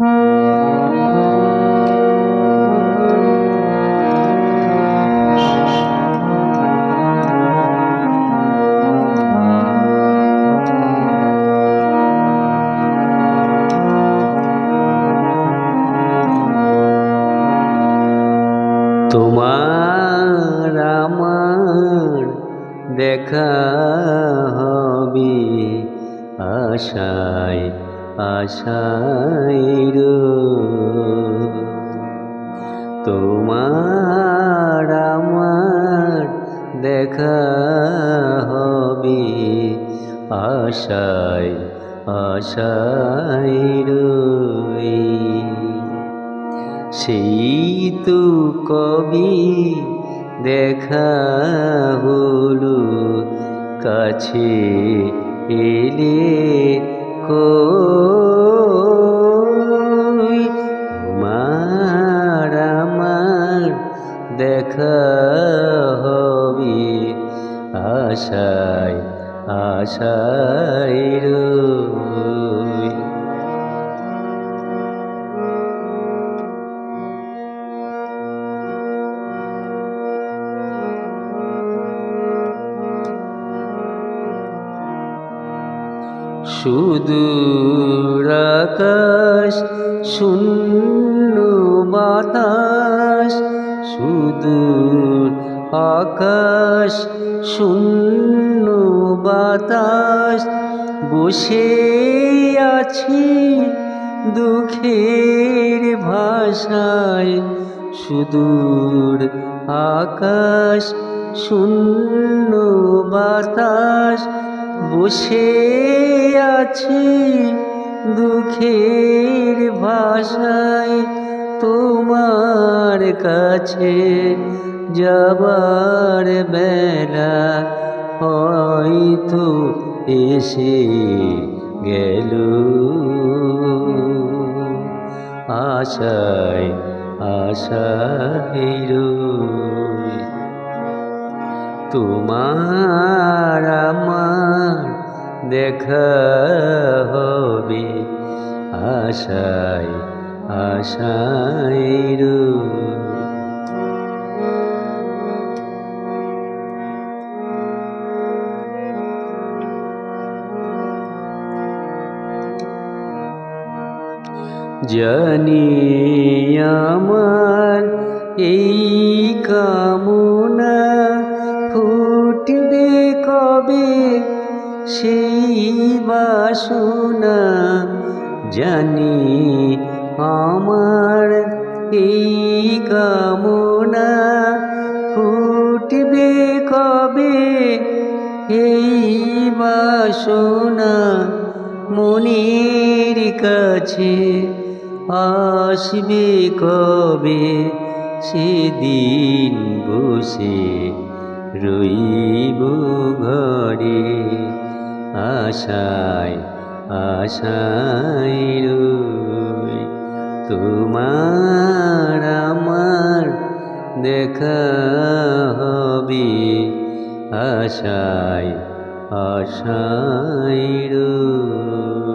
তোমার আমার দেখা হবে আশায় আশায়। তোমার আমার দেখা হবে আশায় আশায় সেই তো কবি দেখা হলো কাছে এলে দেখা হবে আশায় আশায় রই। সুদূর আকাশ শূন্য সুদূর আকাশ, শূন্য বাতাস, বসে আছি দুঃখের ভাষায়। সুদূর আকাশ, শূন্য বাতাস, বসে আছি দুঃখের ভাষায়। তোমার কাছে যাবার বেলা হয়তো এসে গেল। আশায় আশায় তোমার আমার দেখা হবে। আশায় আশায় জানি আমার এই কামনা ফুটবে কবে সেই বাসনা জানি আমার এই কামনা ফুটবে কবে এই বাসনা মনের কাছে আসবে কবে? সেদিন বসে রইব ঘরে। আশায় আশায় তোমার আমার দেখা হবে। আশায় আশায় রই